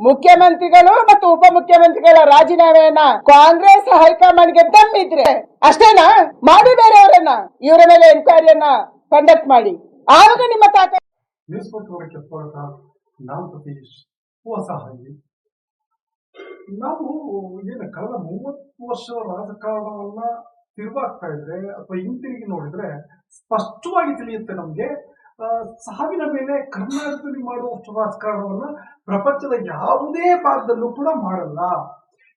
ಮುಖ್ಯಮಂತ್ರಿಗಳು ಮತ್ತು ಉಪಮುಖ್ಯಮಂತ್ರಿಗಳ ರಾಜೀನಾಮೆಯನ್ನ ಕಾಂಗ್ರೆಸ್ ಹೈಕಮಾಂಡ್ಗೆ ದಮ್ಮಿದ್ರೆ ಅಷ್ಟೇನಾ? ಮಾಡಿ ಬೇರೆಯವರನ್ನ, ಇವರ ಮೇಲೆ ಎನ್ಕ್ವೈರಿಯನ್ನ ಕಂಡಕ್ಟ್ ಮಾಡಿ. ಆವಾಗ ನಿಮ್ಮ ತಾಕ ನ್ಯೂಸ್ ಪೇಪರ್ಗೆ ಸ್ವಾಗತ ನಾನು ಸತೀಶ್ ಹೊಸಹಳ್ಳಿ ನಾವು ಏನು ಕಳೆದ ಮೂವತ್ತು ವರ್ಷದ ರಾಜಕಾರಣವನ್ನ ತಿರುವಾಗ್ತಾ ಇದ್ರೆ ಅಥವಾ ಹಿಂತಿರುಗಿ ನೋಡಿದ್ರೆ ಸ್ಪಷ್ಟವಾಗಿ ತಿಳಿಯುತ್ತೆ ನಮಗೆ ಸಾವಿನ ಮೇಲೆ ಕರ್ನಾಟಕದಲ್ಲಿ ಮಾಡುವ ರಾಜಕಾರಣವನ್ನ ಪ್ರಪಂಚದ ಯಾವುದೇ ಭಾಗದಲ್ಲೂ ಕೂಡ ಮಾಡಲ್ಲ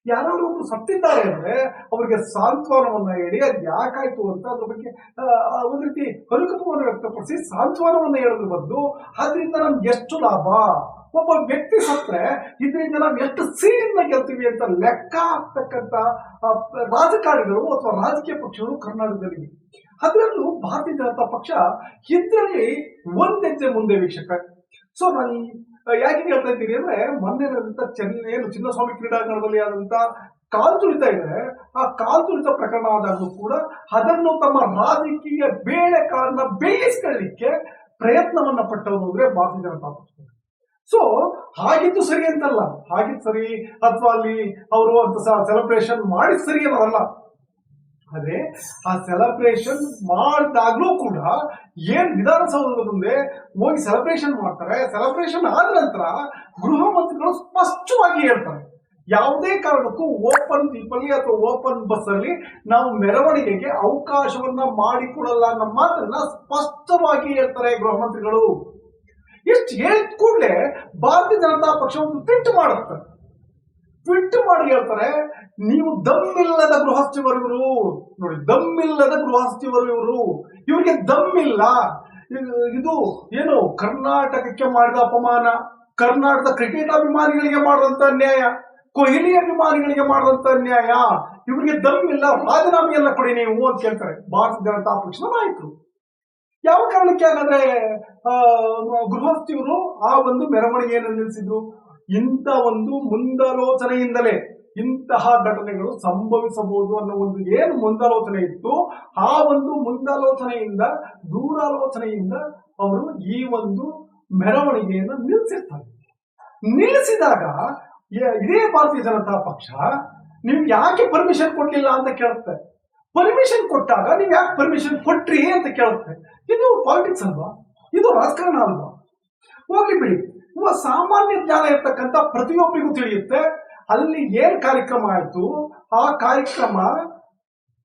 ಯಾರಾದ್ರೂ ಒಬ್ರು ಸತ್ತಿದ್ದಾರೆ ಅಂದ್ರೆ ಅವರಿಗೆ ಸಾಂತ್ವನವನ್ನ ಹೇಳಿ, ಅದು ಯಾಕಾಯ್ತು ಅಂತ ಅದ್ರ ಬಗ್ಗೆ ಒಂದು ರೀತಿ ಅನುಕಂಪವನ್ನು ವ್ಯಕ್ತಪಡಿಸಿ ಸಾಂತ್ವನವನ್ನ ಹೇಳೋದ್ರ ಬಂದು ಅದರಿಂದ ನಮ್ಗೆ ಎಷ್ಟು ಲಾಭ ಒಬ್ಬ ವ್ಯಕ್ತಿ ಸತ್ರೆ ಇದರಿಂದ ನಾವು ಎಷ್ಟು ಸೀಟಿಂದ ಗೆಲ್ತೀವಿ ಅಂತ ಲೆಕ್ಕ ಹಾಕ್ತಕ್ಕಂಥ ರಾಜಕಾರಣಿಗಳು ಅಥವಾ ರಾಜಕೀಯ ಪಕ್ಷಗಳು ಕರ್ನಾಟಕದಲ್ಲಿ. ಅದರಲ್ಲೂ ಭಾರತೀಯ ಜನತಾ ಪಕ್ಷ ಇದರಲ್ಲಿ ಒಂದ್ ಹೆಜ್ಜೆ ಮುಂದೆ ವೀಕ್ಷಕ. ಸೊ ನಾನು ಯಾಕೆ ಹೇಳ್ತಾ ಇದ್ದೀನಿ ಅಂದ್ರೆ ಮೊನ್ನೆ ನಡೆದಂತ ಚೆನ್ನ ಏನು ಚಿನ್ನಸ್ವಾಮಿ ಕ್ರೀಡಾಂಗಣದಲ್ಲಿ ಆದಂತ ಕಾಲ್ ತುಳಿತ ಇದೆ. ಆ ಕಾಲ್ ತುಳಿತ ಪ್ರಕರಣ ಆದಾಗಲೂ ಕೂಡ ಅದನ್ನು ತಮ್ಮ ರಾಜಕೀಯ ಬೇಳೆ ಕಾಲನ್ನ ಬೇಯಿಸ್ಕೊಳ್ಳಿಕ್ಕೆ ಪ್ರಯತ್ನವನ್ನ ಪಟ್ಟವರು ಅಂದ್ರೆ ಭಾರತೀಯ ಜನತಾ ಪಕ್ಷ. ಸೊ ಹಾಗಿದ್ದು ಸರಿ ಅಂತಲ್ಲ. ಹಾಗಿದ್ದು ಸರಿ. ಅಥವಾ ಅಲ್ಲಿ ಅವರು ಅಂತ ಸೆಲೆಬ್ರೇಷನ್ ಮಾಡಿ ಸರಿ ಅನ್ನೋದಲ್ಲ. ಆದ್ರೆ ಆ ಸೆಲೆಬ್ರೇಷನ್ ಮಾಡಿದಾಗ್ಲೂ ಕೂಡ ಏನ್ ವಿಧಾನಸೌಧದ ಮುಂದೆ ಹೋಗಿ ಸೆಲೆಬ್ರೇಷನ್ ಮಾಡ್ತಾರೆ ಸೆಲೆಬ್ರೇಷನ್ ಆದ ನಂತರ ಗೃಹ ಮಂತ್ರಿಗಳು ಸ್ಪಷ್ಟವಾಗಿ ಹೇಳ್ತಾರೆ. ಯಾವುದೇ ಕಾರಣಕ್ಕೂ ಓಪನ್ ಪೀಪಲ್ಲಿ ಅಥವಾ ಓಪನ್ ಬಸ್ ಅಲ್ಲಿ ನಾವು ಮೆರವಣಿಗೆಗೆ ಅವಕಾಶವನ್ನ ಮಾಡಿಕೊಡಲ್ಲ ಅನ್ನೋ ಮಾತನ್ನ ಸ್ಪಷ್ಟವಾಗಿ ಹೇಳ್ತಾರೆ ಗೃಹ ಮಂತ್ರಿಗಳು. ಎಷ್ಟು ಹೇಳಿದ ಕೂಡಲೇ ಭಾರತೀಯ ಜನತಾ ಪಕ್ಷವನ್ನು ತಿಟ್ಟು ಮಾಡುತ್ತೆ. ಟ್ವಿಟ್ ಮಾಡಿ ಹೇಳ್ತಾರೆ ನೀವು ದಮ್ಮಿಲ್ಲದ ಗೃಹಸ್ಥಿವರು ಇವರು ನೋಡಿ ದಮ್ಮಿಲ್ಲದ ಗೃಹಸ್ಥಿವರು ಇವರು. ಇವರಿಗೆ ದಮ್ಮಿಲ್ಲ. ಇದು- ಏನು ಕರ್ನಾಟಕಕ್ಕೆ ಮಾಡಿದ ಅಪಮಾನ ಕರ್ನಾಟಕದ ಕ್ರಿಕೆಟ್ ಅಭಿಮಾನಿಗಳಿಗೆ ಮಾಡಿದಂತ ಅನ್ಯಾಯ ಕೊಹ್ಲಿ ಅಭಿಮಾನಿಗಳಿಗೆ ಮಾಡಿದಂತ ಅನ್ಯಾಯ. ಇವರಿಗೆ ದಮ್ಮಿಲ್ಲ ರಾಜೀನಾಮೆಯನ್ನ ಕೊಡಿ ನೀವು ಅಂತ ಕೇಳ್ತಾರೆ ಭಾರತ ಜನತಾ ಪಕ್ಷದ ನಾಯಕರು. ಯಾವ ಕಾರಣಕ್ಕೆ ಹಾಗಾದ್ರೆ ಆ, ಗೃಹಸ್ಥಿಯವರು ಆ ಒಂದು ಮೆರವಣಿಗೆಯನ್ನು ನಿಲ್ಲಿಸಿದ್ರು? ಇಂಥ ಒಂದು ಮುಂದಾಲೋಚನೆಯಿಂದಲೇ ಇಂತಹ ಘಟನೆಗಳು ಸಂಭವಿಸಬಹುದು ಅನ್ನೋ ಒಂದು ಏನು ಮುಂದಾಲೋಚನೆ ಇತ್ತು, ಆ ಒಂದು ಮುಂದಾಲೋಚನೆಯಿಂದ, ದೂರಾಲೋಚನೆಯಿಂದ ಅವರು ಈ ಒಂದು ಮೆರವಣಿಗೆಯನ್ನು ನಿಲ್ಲಿಸಿರ್ತಾರೆ. ನಿಲ್ಲಿಸಿದಾಗ ಇದೇ ಭಾರತೀಯ ಜನತಾ ಪಕ್ಷ ನೀವು ಯಾಕೆ ಪರ್ಮಿಷನ್ ಕೊಟ್ಟಿಲ್ಲ ಅಂತ ಕೇಳುತ್ತೆ. ಪರ್ಮಿಷನ್ ಕೊಟ್ಟಾಗ ನೀವು ಯಾಕೆ ಪರ್ಮಿಷನ್ ಕೊಟ್ರಿ ಅಂತ ಕೇಳುತ್ತೆ. ಇದು ಪಾಲಿಟಿಕ್ಸ್ ಅಲ್ವಾ? ಇದು ರಾಜಕಾರಣ ಅಲ್ವಾ? ಹೋಗ್ಲಿ ಬಿಡಿ. ಒಬ್ಬ ಸಾಮಾನ್ಯ ಜ್ಞಾನ ಇರ್ತಕ್ಕಂಥ ಪ್ರತಿಯೊಬ್ಬರಿಗೂ ತಿಳಿಯುತ್ತೆ. ಅಲ್ಲಿ ಏನ್ ಕಾರ್ಯಕ್ರಮ ಆಯ್ತು? ಆ ಕಾರ್ಯಕ್ರಮ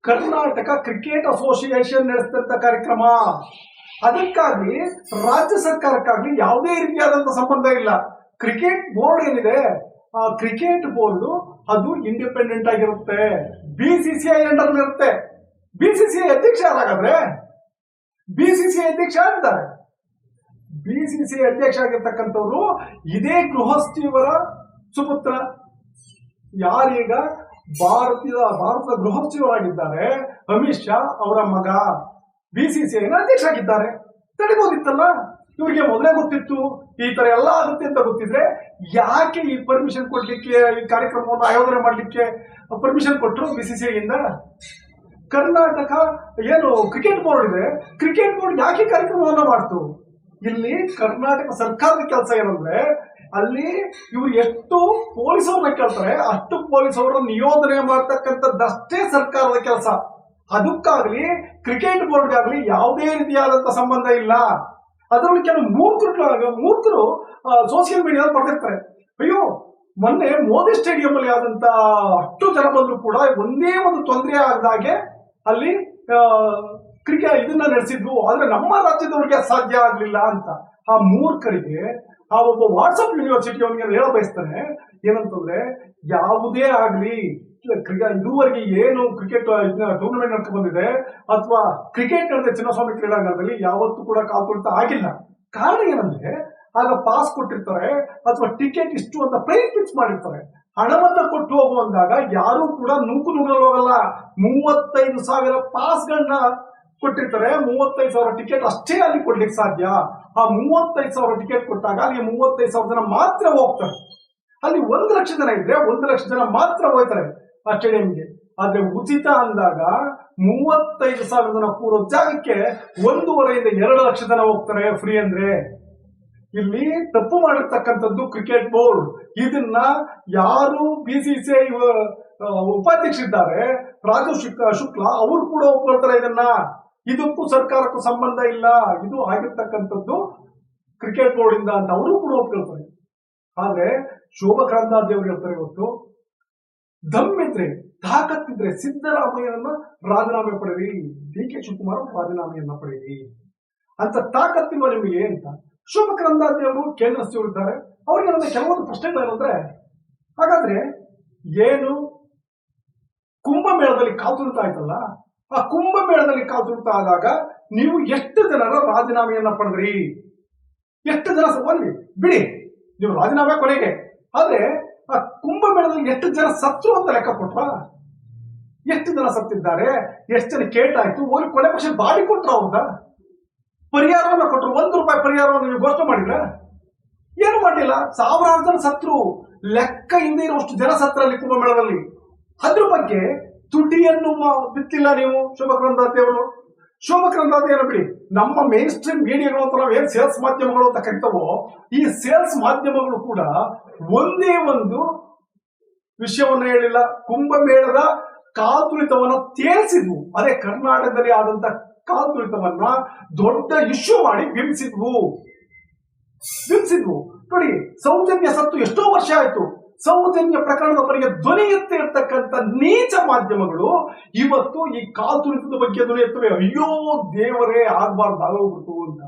ಕರ್ನಾಟಕ ಕ್ರಿಕೆಟ್ ಅಸೋಸಿಯೇಷನ್ ನಡೆಸ್ತಿರ್ತ ಕಾರ್ಯಕ್ರಮ. ಅದಕ್ಕಾಗಿ ರಾಜ್ಯ ಸರ್ಕಾರಕ್ಕಾಗಿ ಯಾವುದೇ ರೀತಿಯಾದಂತ ಸಂಬಂಧ ಇಲ್ಲ. ಕ್ರಿಕೆಟ್ ಬೋರ್ಡ್ ಏನಿದೆ? ಆ ಕ್ರಿಕೆಟ್ ಬೋರ್ಡ್ ಅದು ಇಂಡಿಪೆಂಡೆಂಟ್ ಆಗಿರುತ್ತೆ. B C C I under ಇರುತ್ತೆ. ಬಿ ಸಿ ಸಿ ಐ ಅಧ್ಯಕ್ಷ ಯಾರಾಗಾದ್ರೆ? ಬಿ ಸಿ ಸಿ ಅಧ್ಯಕ್ಷ ಆಗಿದ್ದಾರೆ ಬಿ ಸಿ ಸಿ ಅಧ್ಯಕ್ಷ ಆಗಿರ್ತಕ್ಕಂಥವ್ರು ಇದೇ ಗೃಹಸ್ಥಿಯವರ ಸುಪುತ್ರ. ಯಾರೀಗ? ಭಾರತೀಯ, ಭಾರತದ ಗೃಹಸ್ಥಿಯವರಾಗಿದ್ದಾರೆ. ಅಮಿತ್ ಶಾ ಅವರ ಮಗ. ಬಿ ಸಿ ಸಿ ಐನ ಅಧ್ಯಕ್ಷ ಆಗಿದ್ದಾರೆ ತಡಿಬೋದಿತ್ತಲ್ಲ? ಇವರಿಗೆ ಮೊದಲೇ ಗೊತ್ತಿತ್ತು. ಈ ತರ ಎಲ್ಲ ಆಗುತ್ತೆ ಅಂತ ಗೊತ್ತಿದ್ರೆ, ಯಾಕೆ ಈ ಪರ್ಮಿಷನ್ ಕೊಡ್ಲಿಕ್ಕೆ, ಈ ಕಾರ್ಯಕ್ರಮವನ್ನು ಆಯೋಜನೆ ಮಾಡಲಿಕ್ಕೆ ಪರ್ಮಿಷನ್ ಕೊಟ್ಟರು ಬಿ ಸಿ ಸಿ ಐಯಿಂದ ಕರ್ನಾಟಕ ಏನು ಕ್ರಿಕೆಟ್ ಬೋರ್ಡ್ ಇದೆ. ಕ್ರಿಕೆಟ್ ಬೋರ್ಡ್ ಯಾಕೆ ಕಾರ್ಯಕ್ರಮವನ್ನು ಮಾಡ್ತು? ಇಲ್ಲಿ ಕರ್ನಾಟಕ ಸರ್ಕಾರದ ಕೆಲಸ ಏನಂದ್ರೆ, ಅಲ್ಲಿ ಇವ್ರು ಎಷ್ಟು ಪೊಲೀಸವ್ರನ್ನ ಕೇಳ್ತಾರೆ, ಅಷ್ಟು ಪೊಲೀಸವ್ರನ್ನ ನಿಯೋಜನೆ ಮಾಡ್ತಕ್ಕಂಥದ್ದಷ್ಟೇ ಸರ್ಕಾರದ ಕೆಲಸ. ಅದಕ್ಕಾಗ್ಲಿ ಕ್ರಿಕೆಟ್ ಬೋರ್ಡ್ಗಾಗ್ಲಿ ಯಾವುದೇ ರೀತಿಯಾದಂತ ಸಂಬಂಧ ಇಲ್ಲ. ಅದರಲ್ಲಿ ಕೆಲವು ಮೂರ್ಖರು ಮೂರ್ಖರು ಸೋಷಿಯಲ್ ಮೀಡಿಯಾದಲ್ಲಿ ಪಡೆದಿರ್ತಾರೆ ಅಯ್ಯೋ, ಮೊನ್ನೆ ಮೋದಿ ಸ್ಟೇಡಿಯಂ ಅಲ್ಲಿ ಆದಂತ ಅಷ್ಟು ಜನ ಬಂದ್ರು ಕೂಡ ಒಂದೇ ಒಂದು ತೊಂದರೆ ಆಗದಾಗೆ ಅಲ್ಲಿ ಇದನ್ನ ನಡೆಸಿದ್ವು, ಆದ್ರೆ ನಮ್ಮ ರಾಜ್ಯದವ್ರಿಗೆ ಸಾಧ್ಯ ಆಗ್ಲಿಲ್ಲ ಅಂತ. ಆ ಮೂರ್ಖರಿಗೆ ಆ ಒಬ್ಬ ವಾಟ್ಸಪ್ ಯೂನಿವರ್ಸಿಟಿ ಅವನಿಗೆ ಹೇಳ ಬಯಸ್ತಾನೆ, ಏನಂತಂದ್ರೆ, ಯಾವುದೇ ಆಗ್ಲಿ ಕ್ರಿಯಾ ಇದುವರೆಗೆ ಏನು ಕ್ರಿಕೆಟ್ ಟೂರ್ನಮೆಂಟ್ ನಡ್ಕೊಂಡು ಬಂದಿದೆ, ಅಥವಾ ಕ್ರಿಕೆಟ್ ನಡೆದ ಚಿನ್ನಸ್ವಾಮಿ ಕ್ರೀಡಾಂಗಣದಲ್ಲಿ ಯಾವತ್ತೂ ಕೂಡ ಕಾಲ್ಕೊಳ್ತ ಆಗಿಲ್ಲ. ಕಾರಣ ಏನಂದ್ರೆ, ಆಗ ಪಾಸ್ ಕೊಟ್ಟಿರ್ತಾರೆ, ಅಥವಾ ಟಿಕೆಟ್ ಇಷ್ಟು ಅಂತ ಪ್ರೈಸ್ ಫಿಕ್ಸ್ ಮಾಡಿರ್ತಾರೆ. ಹಣವನ್ನ ಕೊಟ್ಟು ಹೋಗುವಂದಾಗ ಯಾರು ಕೂಡ ನೂಕು ನುಗ್ಗಲು ಹೋಗಲ್ಲ. ಮೂವತ್ತೈದು ಸಾವಿರ ಪಾಸ್ಗಳನ್ನ ಕೊಟ್ಟಿರ್ತಾರೆ, ಮೂವತ್ತೈದು ಸಾವಿರ ಟಿಕೆಟ್ ಅಷ್ಟೇ ಅಲ್ಲಿ ಕೊಡ್ಲಿಕ್ಕೆ ಸಾಧ್ಯ. ಆ ಮೂವತ್ತೈದು ಸಾವಿರ ಟಿಕೆಟ್ ಕೊಟ್ಟಾಗ ಅಲ್ಲಿ ಮೂವತ್ತೈದು ಸಾವಿರ ಜನ ಮಾತ್ರ ಹೋಗ್ತಾರೆ. ಅಲ್ಲಿ ಒಂದು ಲಕ್ಷ ಜನ ಇದ್ರೆ ಒಂದು ಲಕ್ಷ ಜನ ಮಾತ್ರ ಹೋಗ್ತಾರೆ ಆ ಸ್ಟೇಡಿಯಂಗೆ ಆದ್ರೆ ಉಚಿತ ಅಂದಾಗ ಮೂವತ್ತೈದು ಸಾವಿರ ಜನ ಕೂರೋ ಜಾಗಕ್ಕೆ ಒಂದೂವರೆಯಿಂದ ಎರಡು ಲಕ್ಷ ಜನ ಹೋಗ್ತಾರೆ ಫ್ರೀ ಅಂದ್ರೆ. ಇಲ್ಲಿ ತಪ್ಪು ಮಾಡಿರ್ತಕ್ಕಂಥದ್ದು ಕ್ರಿಕೆಟ್ ಬೋರ್ಡ್ ಇದನ್ನ ಯಾರು ಬಿ ಸಿ ಸಿ ಐ ಉಪಾಧ್ಯಕ್ಷರಿದ್ದಾರೆ. ರಾಜು ಶುಕ್ಲ ಶುಕ್ಲ, ಅವರು ಕೂಡ ಒಪ್ಕೊಳ್ತಾರೆ ಇದನ್ನ. ಇದಕ್ಕೂ ಸರ್ಕಾರಕ್ಕೂ ಸಂಬಂಧ ಇಲ್ಲ. ಇದು ಆಗಿರ್ತಕ್ಕಂಥದ್ದು ಕ್ರಿಕೆಟ್ ಬೋರ್ಡ್ ಅಂತ ಅವರು ಕೂಡ ಒಪ್ಕೊಳ್ತಾರೆ. ಆದ್ರೆ ಶೋಭಾ ಕರಂದ್ಲಾಜೆ ಅವರು ಹೇಳ್ತಾರೆ ಇವತ್ತು ದಮ್ಮಿದ್ರೆ ತಾಕತ್ತಿದ್ರೆ ಸಿದ್ದರಾಮಯ್ಯನನ್ನ ರಾಜೀನಾಮೆ ಪಡೆಯಿರಿ ಡಿ ಕೆ ಶಿವಕುಮಾರ್ ರಾಜೀನಾಮೆಯನ್ನ ಪಡೆಯಿರಿ ಅಂತ ತಾಕತ್ತಿಲ್ವ ನಿಮಗೆ ಅಂತ. ಶೋಭಾ ಕರಂದ್ಲಾಜೆ ಅವರು ಕೇಂದ್ರ ಸಚಿವರಿದ್ದಾರೆ ಅವ್ರಿಗೆ ನನ್ನ ಕೆಲವೊಂದು ಪ್ರಶ್ನೆಗಳೇನಂದ್ರೆ ಹಾಗಾದ್ರೆ ಏನು ಕುಂಭಮೇಳದಲ್ಲಿ ಮೇಳದಲ್ಲಿ ತುಳಿತ ಆಯ್ತಲ್ಲ? ಆ ಕುಂಭಮೇಳದಲ್ಲಿ ಆದಾಗ ನೀವು ಎಷ್ಟು ಜನರ ರಾಜೀನಾಮೆಯನ್ನ ಪಡೆದ್ರಿ? ಎಷ್ಟು ಜನ ಬನ್ನಿ ಬಿಡಿ, ನೀವು ರಾಜೀನಾಮೆ ಕೊನೆಗೆ. ಆದ್ರೆ ಆ ಕುಂಭಮೇಳದಲ್ಲಿ ಎಷ್ಟು ಜನ ಸತ್ರು ಅಂತ ಲೆಕ್ಕ ಕೊಟ್ರ ಎಷ್ಟು ಜನ ಸತ್ತಿದ್ದಾರೆ? ಎಷ್ಟು ಜನ ಕೇಟಾಯ್ತು? ಒಂದು ಕೊನೆ ಪಕ್ಷ ಬಾಡಿ ಕೊಟ್ರ ಅವ್ರದ ಪರಿಹಾರವನ್ನ ಕೊಟ್ಟರು ಒಂದು ರೂಪಾಯಿ ಪರಿಹಾರವನ್ನು ನೀವು ಘೋಷಣೆ ಮಾಡಿದ್ರ? ಏನು ಮಾಡಲಿಲ್ಲ? ಸಾವಿರಾರು ಜನ ಸತ್ರು. ಲೆಕ್ಕ ಹಿಂದೆ ಇರುವಷ್ಟು ಜನ ಸತ್ರಲ್ಲಿ ಕುಂಭಮೇಳದಲ್ಲಿ. ಅದ್ರ ಬಗ್ಗೆ ತುಟಿಯನ್ನು ಬಿತ್ತಿಲ್ಲ ನೀವು ಶೋಭಕ್ರಂದಾತಿ ಅವರು ಶೋಭಕ್ರಂದಾತಿ ಏನು ಬಿಡಿ? ನಮ್ಮ ಮೇನ್ ಸ್ಟ್ರೀಮ್ ಮೀಡಿಯಾಗಳು ಅಂತ ಏನ್ ಸೇಲ್ಸ್ ಮಾಧ್ಯಮಗಳು ಅಂತ ಕರಿತವೋ, ಈ ಸೇಲ್ಸ್ ಮಾಧ್ಯಮಗಳು ಕೂಡ ಒಂದೇ ಒಂದು ವಿಷಯವನ್ನು ಹೇಳಿಲ್ಲ. ಕುಂಭಮೇಳದ ಕಾತುಳಿತವನ್ನು ತೇರಿಸಿದ್ವು ಅದೇ ಕರ್ನಾಟಕದಲ್ಲಿ ಆದಂತ ಕಾಲ್ತುಳಿತವನ್ನ ದೊಡ್ಡ ಇಶ್ಯೂ ಮಾಡಿ ಬಿಂಬಿಸಿದ್ವು. ಬಿಂಬಿಸಿದ್ವು. ನೋಡಿ, ಸೌಜನ್ಯ ಸತ್ತು ಎಷ್ಟೋ ವರ್ಷ ಆಯ್ತು. ಸೌಜನ್ಯ ಪ್ರಕರಣದ ಬಗ್ಗೆ ಧ್ವನಿ ಇರ್ತಕ್ಕಂಥ ನೀಚ ಮಾಧ್ಯಮಗಳು ಇವತ್ತು ಈ ಕಾಲ್ತುಳಿತದ ಬಗ್ಗೆ ಧ್ವನಿ ಎತ್ತವೆ ಅಯ್ಯೋ, ದೇವರೇ, ಆಗ್ಬಾರ್ದು, ಆಗೋಗ್ಬಿಡ್ತು ಅಂತ.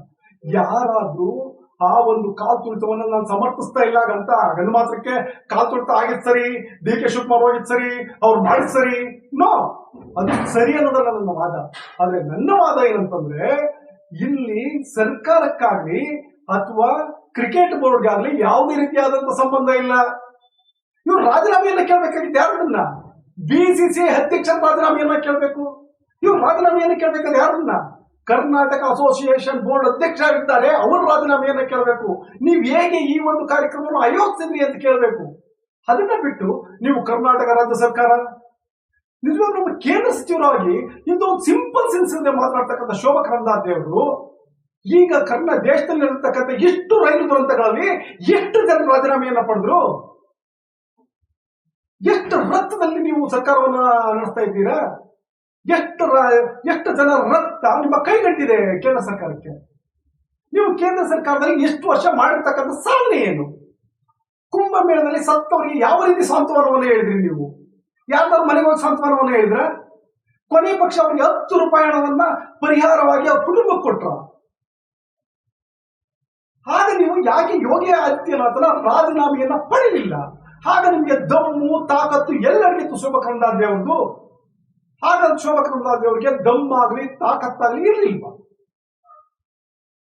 ಯಾರಾದ್ರೂ ಆ ಒಂದು ಕಾಲ್ ತುಳಿತವನ್ನು ನಾನು ಸಮರ್ಥಿಸ್ತಾ ಇಲ್ಲ ಅಂತ, ಗಂಡು ಮಾತ್ರಕ್ಕೆ ಕಾಲ್ ತುಳಿತ ಆಗಿದ್ ಸರಿ ಡಿ ಕೆ ಶಿವಕುಮಾರ್ ಹೋಗಿದ್ ಸರಿ, ಅವ್ರು ಮಾಡಿದ್ ಸರಿ. ನೋ, ಅದು ಸರಿ ಅನ್ನೋದಲ್ಲ ನನ್ನ ವಾದ. ಆದ್ರೆ ನನ್ನ ವಾದ ಏನಂತಂದ್ರೆ, ಇಲ್ಲಿ ಸರ್ಕಾರಕ್ಕಾಗ್ಲಿ ಅಥವಾ ಕ್ರಿಕೆಟ್ ಬೋರ್ಡ್ಗಾಗ್ಲಿ ಯಾವುದೇ ರೀತಿಯಾದಂತ ಸಂಬಂಧ ಇಲ್ಲ. ಇವ್ರು ರಾಜೀನಾಮೆಯನ್ನ ಕೇಳ್ಬೇಕಾಗಿತ್ತು ಯಾರನ್ನ ಬಿಸಿಸಿ ಅಧ್ಯಕ್ಷರ ರಾಜೀನಾಮೆಯನ್ನ ಕೇಳಬೇಕು. ಇವ್ರು ರಾಜೀನಾಮೆಯನ್ನ ಕೇಳ್ಬೇಕಾದ್ರೆ ಯಾರನ್ನ ಕರ್ನಾಟಕ ಅಸೋಸಿಯೇಷನ್ ಬೋರ್ಡ್ ಅಧ್ಯಕ್ಷರಿದ್ದಾರೆ ಅವರು ರಾಜೀನಾಮೆಯನ್ನ ಕೇಳಬೇಕು. ನೀವು ಹೇಗೆ ಈ ಒಂದು ಕಾರ್ಯಕ್ರಮವನ್ನು ಆಯೋಜಿಸಿದ್ರಿ ಅಂತ ಕೇಳಬೇಕು. ಅದನ್ನ ಬಿಟ್ಟು ನೀವು ಕರ್ನಾಟಕ ರಾಜ್ಯ ಸರ್ಕಾರ ನಿಜವಾಗ ನಮ್ಮ ಕೇಂದ್ರ ಸಚಿವರಾಗಿ ಇಂದು ಒಂದು ಸಿಂಪಲ್ ಸೆನ್ಸ್ ಇಂದ ಮಾತನಾಡ್ತಕ್ಕಂಥ ಶೋಭಾ ಅವರು ಈಗ ಕರ್ನಾಟಕ ದೇಶದಲ್ಲಿ ಇರತಕ್ಕಂಥ ಎಷ್ಟು ರೈಲು ದುರಂತಗಳಲ್ಲಿ ಎಷ್ಟು ಜನ ರಾಜೀನಾಮೆಯನ್ನ ಪಡೆದ್ರು? ಎಷ್ಟು ರಕ್ತದಲ್ಲಿ ನೀವು ಸರ್ಕಾರವನ್ನ ನಡೆಸ್ತಾ ಇದ್ದೀರಾ? ಎಷ್ಟು ಎಷ್ಟು ಜನ ರಕ್ತ ನಿಮ್ಮ ಕೈಗಟ್ಟಿದೆ ಕೇಂದ್ರ ಸರ್ಕಾರಕ್ಕೆ? ನೀವು ಕೇಂದ್ರ ಸರ್ಕಾರದಲ್ಲಿ ಎಷ್ಟು ವರ್ಷ ಮಾಡಿರ್ತಕ್ಕಂಥ ಸಾಧನೆ ಏನು? ಕುಂಭಮೇಳದಲ್ಲಿ ಸತ್ತವರಿಗೆ ಯಾವ ರೀತಿ ಸಾಂತ್ವನವನ್ನು ಹೇಳಿದ್ರಿ ನೀವು? ಯಾರ್ದಾರು ಮನೆಗೆ ಹೋಗಿ ಸಾಂತ್ವನವನ್ನು ಹೇಳಿದ್ರ? ಕೊನೆ ಪಕ್ಷ ಅವರಿಗೆ ಹತ್ತು ರೂಪಾಯಿ ಹಣವನ್ನ ಪರಿಹಾರವಾಗಿ ಅವ್ರ ಕುಟುಂಬಕ್ಕೆ ಕೊಟ್ರ? ಆಗ ನೀವು ಯಾಕೆ ಯೋಗಿ ಆದಿತ್ಯನಾಥನ ರಾಜೀನಾಮೆಯನ್ನ ಪಡೆಯಲಿಲ್ಲ ಆಗ ನಿಮಗೆ ದಮ್ಮು, ತಾಕತ್ತು ಎಲ್ಲರಿಗೆ ಶೋಭಾ ಕರಂದಾಜೆ ಅವ್ರದ್ದು ಆಗ ಶೋಭಾ ದಮ್ಮ ಆಗಲಿ ದಮ್ಮಾಗ್ಲಿ, ತಾಕತ್ತಾಗ್ಲಿ ಇರ್ಲಿಲ್ವಾ?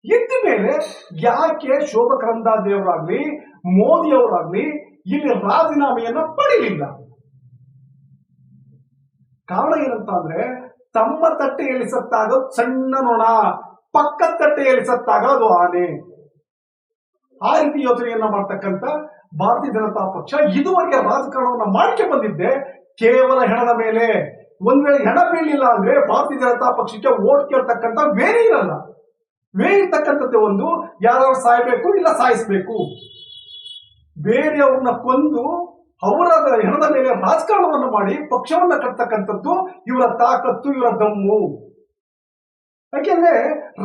ಇದ್ದ ಮೇಲೆ ಯಾಕೆ ಶೋಭ ಕರಂದಾಜೆ ಅವರಾಗ್ಲಿ ಮೋದಿ ಅವರಾಗ್ಲಿ ಇಲ್ಲಿ ರಾಜೀನಾಮೆಯನ್ನ ಪಡೆಯಲಿಲ್ಲ? ಕಾರಣ ಏನಂತ ಅಂದ್ರೆ, ತಮ್ಮ ತಟ್ಟೆಯಲ್ಲಿ ಸತ್ತಾಗ ಸಣ್ಣ ನೊಣ, ಪಕ್ಕದ ತಟ್ಟೆಯಲ್ಲಿ ಸತ್ತಾಗ ಅದು ಆನೆ. ಆ ರೀತಿ ಯೋಚನೆಯನ್ನ ಮಾಡ್ತಕ್ಕಂಥ ಭಾರತೀಯ ಜನತಾ ಪಕ್ಷ ಇದುವರೆಗೆ ರಾಜಕಾರಣವನ್ನು ಮಾಡಿಕೆ ಬಂದಿದ್ದೆ, ಕೇವಲ ಹೆಣದ ಮೇಲೆ. ಒಂದ್ ವೇಳೆ ಹೆಣ ಬೀಳಲಿಲ್ಲ ಅಂದ್ರೆ ಭಾರತೀಯ ಜನತಾ ಪಕ್ಷಕ್ಕೆ ಓಟ್ ಕೇಳ್ತಕ್ಕಂಥ ವೇರಿ ಇರಲ್ಲ. ವೇ ಇರ್ತಕ್ಕಂಥದ್ದು ಒಂದು ಯಾರು ಸಾಯ್ಬೇಕು ಇಲ್ಲ ಸಾಯಿಸ್ಬೇಕು. ಬೇರೆಯವ್ರನ್ನ ಕೊಂದು ಅವರ ಹೆಣದ ಮೇಲೆ ರಾಜಕಾರಣವನ್ನು ಮಾಡಿ ಪಕ್ಷವನ್ನ ಕಟ್ತಕ್ಕಂಥದ್ದು ಇವರ ತಾಕತ್ತು, ಇವರ ದಮ್ಮು. ಯಾಕೆಂದ್ರೆ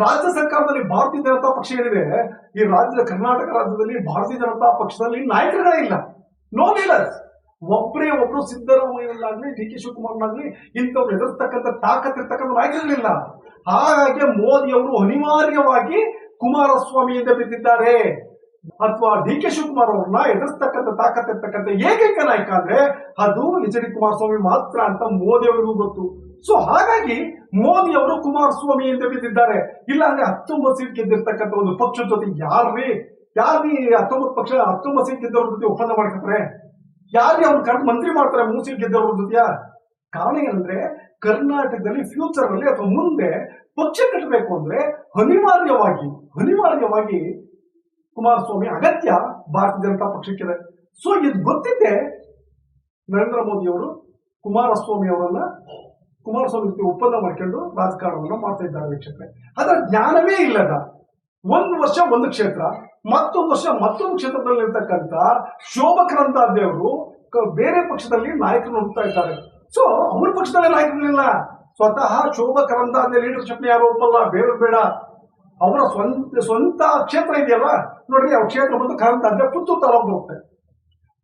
ರಾಜ್ಯ ಸರ್ಕಾರದಲ್ಲಿ ಭಾರತೀಯ ಜನತಾ ಪಕ್ಷ ಏನಿದೆ, ಈ ರಾಜ್ಯದ ಕರ್ನಾಟಕ ರಾಜ್ಯದಲ್ಲಿ ಭಾರತೀಯ ಜನತಾ ಪಕ್ಷದಲ್ಲಿ ನಾಯಕರುಗಳೇ ಇಲ್ಲ. ನೋ ಲೀಡರ್ಸ್ ಒಬ್ಬರೇ ಒಬ್ರು ಸಿದ್ದರಾಮಯ್ಯನಾಗ್ಲಿ ಡಿ ಕೆ ಶಿವಕುಮಾರ್ನಾಗ್ಲಿ ಇಂಥವ್ರು ಎದುರಿಸ್ತಕ್ಕಂಥ ತಾಕತ್ತಿರ್ತಕ್ಕಂಥ ನಾಯಕರುಗಳಿಲ್ಲ ಹಾಗಾಗಿ ಮೋದಿ ಅವರು ಅನಿವಾರ್ಯವಾಗಿ ಕುಮಾರಸ್ವಾಮಿಯಿಂದ ಬಿದ್ದಿದ್ದಾರೆ. ಅಥವಾ ಡಿ ಕೆ ಶಿವಕುಮಾರ್ ಅವ್ರನ್ನ ಎದುರಿಸ್ತಕ್ಕಂಥ ತಾಕತ್ತಿರ್ತಕ್ಕಂಥ ಏಕೈಕ ನಾಯಕ ಅಂದ್ರೆ ಅದು ಎಚ್ ಡಿ ಕುಮಾರಸ್ವಾಮಿ ಮಾತ್ರ ಅಂತ ಮೋದಿ ಅವರಿಗೂ ಗೊತ್ತು. ಸೊ ಹಾಗಾಗಿ ಮೋದಿ ಅವರು ಕುಮಾರಸ್ವಾಮಿ ಅಂತ ಬಿದ್ದಿದ್ದಾರೆ. ಇಲ್ಲ ಅಂದ್ರೆ ಹತ್ತೊಂಬತ್ತು ಸೀಟ್ ಗೆದ್ದಿರ್ತಕ್ಕಂಥ ಒಂದು ಪಕ್ಷದ ಜೊತೆ ಯಾರ್ರಿ? ಯಾರ್ರಿ ಹತ್ತೊಂಬತ್ತು ಪಕ್ಷ, ಹತ್ತೊಂಬತ್ತು ಸೀಟ್ ಗೆದ್ದವ್ರ ಜೊತೆ ಒಪ್ಪಂದ ಮಾಡ್ಕೊತಾರೆ ಯಾರ್ರಿ ಅವ್ರು ಕರೆದು ಮಂತ್ರಿ ಮಾಡ್ತಾರೆ ಮೂರು ಸೀಟ್ ಗೆದ್ದವ್ರ ಜೊತೆಯ? ಕಾರಣ ಏನಂದ್ರೆ ಕರ್ನಾಟಕದಲ್ಲಿ ಫ್ಯೂಚರ್ ಅಲ್ಲಿ ಅಥವಾ ಮುಂದೆ ಪಕ್ಷ ಕಟ್ಟಬೇಕು ಅಂದ್ರೆ ಅನಿವಾರ್ಯವಾಗಿ ಅನಿವಾರ್ಯವಾಗಿ ಕುಮಾರಸ್ವಾಮಿ ಅಗತ್ಯ ಭಾರತೀಯ ಜನತಾ ಪಕ್ಷಕ್ಕಿದೆ. ಸೊ ಇದು ಗೊತ್ತಿದ್ದೆ ನರೇಂದ್ರ ಮೋದಿ ಅವರು ಕುಮಾರಸ್ವಾಮಿ ಅವರನ್ನ ಕುಮಾರಸ್ವಾಮಿ ಜೊತೆ ಒಪ್ಪಂದ ಮಾಡ್ಕೊಂಡು ರಾಜಕಾರಣವನ್ನು ಮಾಡ್ತಾ ಇದ್ದಾರೆ ವೀಕ್ಷಕರೇ. ಅದರ ಜ್ಞಾನವೇ ಇಲ್ಲದ ಒಂದು ವರ್ಷ ಒಂದು ಕ್ಷೇತ್ರ, ಮತ್ತೊಂದು ವರ್ಷ ಮತ್ತೊಂದು ಕ್ಷೇತ್ರದಲ್ಲಿರ್ತಕ್ಕಂಥ ಶೋಭಕರಂತ ದೇವರು ಬೇರೆ ಪಕ್ಷದಲ್ಲಿ ನಾಯಕರು ಹುಡುಕ್ತಾ ಇದ್ದಾರೆ. ಸೊ ಅವ್ರ ಪಕ್ಷದಲ್ಲೇ ನಾಯಕರಿಲ್ಲ ಸ್ವತಃ ಶೋಭಕರಂತಾದ್ಯ ಲೀಡರ್ಶಿಪ್ ಯಾರು ಒಪ್ಪಲ್ಲ? ಬೇರೆ ಬೇಡ. ಅವರ ಸ್ವಂತ ಸ್ವಂತ ಕ್ಷೇತ್ರ ಇದೆಯಲ್ಲ ನೋಡ್ರಿ ಅವ್ರ ಕ್ಷೇತ್ರ ಬಂದು ಕರಂತಾದ್ಯ ಪುತ್ತೂರು ತಾಲೂಕು ಬರುತ್ತೆ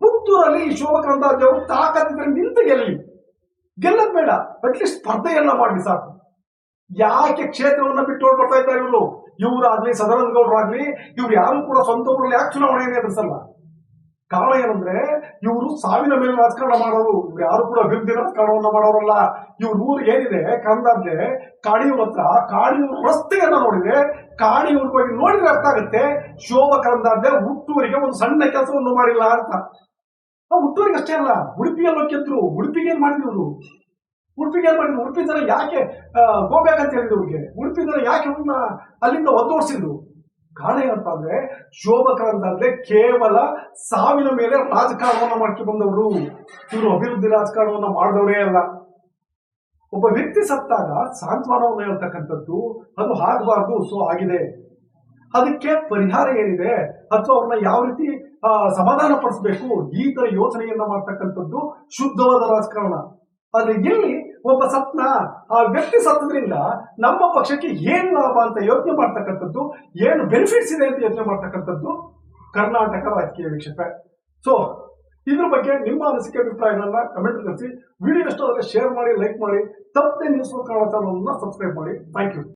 ಪುತ್ತೂರಲ್ಲಿ ಈ ಶೋಭಕರಂತಾದ್ಯ ಅವರು ತಾಕತ್ತಿದ್ರೆ ನಿಂತು ಗೆಲ್ಲಿ. ಗೆಲ್ಲದ್ ಬೇಡ ಅಟ್ಲೀಸ್ಟ್ ಸ್ಪರ್ಧೆಯನ್ನ ಮಾಡಿ ಸಾಕು. ಯಾಕೆ ಕ್ಷೇತ್ರವನ್ನ ಬಿಟ್ಟು ಬರ್ತಾ ಇದ್ದಾರೆ ಇವರು? ಇವರಾಗ್ಲಿ ಸದಾನಂದ ಗೌಡರಾಗ್ಲಿ, ಇವ್ರು ಯಾರು ಕೂಡ ಸ್ವಂತ ಊರಲ್ಲಿ ಯಾಕೆ ಚುನಾವಣೆಯನ್ನು ಎದುರಿಸಲ್ಲ ಕಾರಣ ಏನಂದ್ರೆ, ಇವರು ಸಾವಿನ ಮೇಲೆ ರಾಜಕಾರಣ ಮಾಡೋರು. ಯಾರು ಕೂಡ ಅಭಿವೃದ್ಧಿ ರಾಜಕಾರಣವನ್ನ ಮಾಡೋರಲ್ಲ. ಇವ್ರ ಊರು ಏನಿದೆ ಕಂದಾದ್ರೆ ಕಾಡಿಯವ್ರ ಹತ್ರ ಕಾಡಿಯವ್ರ ರಸ್ತೆಯನ್ನ ನೋಡಿದ್ರೆ ಕಾಡಿಯವ್ರ ಹೋಗಿ ನೋಡಿದ್ರೆ ಅರ್ಥ ಆಗುತ್ತೆ, ಶೋಭ ಕಂದಾದ್ರೆ ಹುಟ್ಟೂರಿಗೆ ಒಂದು ಸಣ್ಣ ಕೆಲಸವನ್ನು ಮಾಡಿಲ್ಲ ಅಂತ. ಹುಟ್ಟೂರಿಗೆ ಅಷ್ಟೇ ಅಲ್ಲ ಉಡುಪಿಯಲ್ಲಿ ಹೋಗಿದ್ರು ಉಡುಪಿಗೆ ಏನ್ ಮಾಡಿದ್ರು ಉಡುಪಿಗೆ ಏನ್ ಮಾಡಿದ್ರು? ಉಡುಪಿ ಜನ ಯಾಕೆ ಹೋಗ್ಬೇಕಂತ ಹೇಳಿದ್ರು ಅವ್ರಿಗೆ ಉಡುಪಿ ಜನ ಯಾಕೆ ಅಲ್ಲಿಂದ ಒದ್ದೋಡ್ಸಿದ್ರು ಕಾರಣ ಏನಪ್ಪ ಅಂದ್ರೆ ಶೋಭಕರಂತಂದ್ರೆ ಕೇವಲ ಸಾವಿನ ಮೇಲೆ ರಾಜಕಾರಣವನ್ನ ಮಾಡ್ಕೊಂಡು ಬಂದವರು. ಇವರು ಅಭಿವೃದ್ಧಿ ರಾಜಕಾರಣವನ್ನ ಮಾಡಿದವರೇ ಅಲ್ಲ. ಒಬ್ಬ ವ್ಯಕ್ತಿ ಸತ್ತಾಗ ಸಾಂತ್ವನವನ್ನು ಹೇಳ್ತಕ್ಕಂಥದ್ದು, ಅದು ಆಗಬಾರ್ದು, ಸೊ ಆಗಿದೆ. ಅದಕ್ಕೆ ಪರಿಹಾರ ಏನಿದೆ? ಅಥವಾ ಅವ್ರನ್ನ ಯಾವ ರೀತಿ ಸಮಾಧಾನ ಪಡಿಸಬೇಕು ಈ ತರ ಯೋಚನೆಯನ್ನ ಮಾಡ್ತಕ್ಕಂಥದ್ದು ಶುದ್ಧವಾದ ರಾಜಕಾರಣ. ಆದ್ರೆ ಇಲ್ಲಿ ಒಬ್ಬ ಸತ್ನ, ಆ ವ್ಯಕ್ತಿ ಸತ್ತದ್ರಿಂದ ನಮ್ಮ ಪಕ್ಷಕ್ಕೆ ಏನ್ ಲಾಭ ಅಂತ ಯೋಚನೆ ಮಾಡ್ತಕ್ಕಂಥದ್ದು, ಏನು ಬೆನಿಫಿಟ್ಸ್ ಇದೆ ಅಂತ ಯೋಚನೆ ಮಾಡ್ತಕ್ಕಂಥದ್ದು ಕರ್ನಾಟಕ ರಾಜಕೀಯ ವೀಕ್ಷಕ ಸೊ ಇದ್ರ ಬಗ್ಗೆ ನಿಮ್ಮ ಅನಿಸಿಕೆ ಅಭಿಪ್ರಾಯಗಳನ್ನ ಕಮೆಂಟ್ ಕಳಿಸಿ ವಿಡಿಯೋ ಇಷ್ಟ ಶೇರ್ ಮಾಡಿ ಲೈಕ್ ಮಾಡಿ, ತಪ್ಪದೆ ನ್ಯೂಸ್ ಕನ್ನಡ ಚಾನಲ್ ಸಬ್ಸ್ಕ್ರೈಬ್ ಮಾಡಿ. Thank you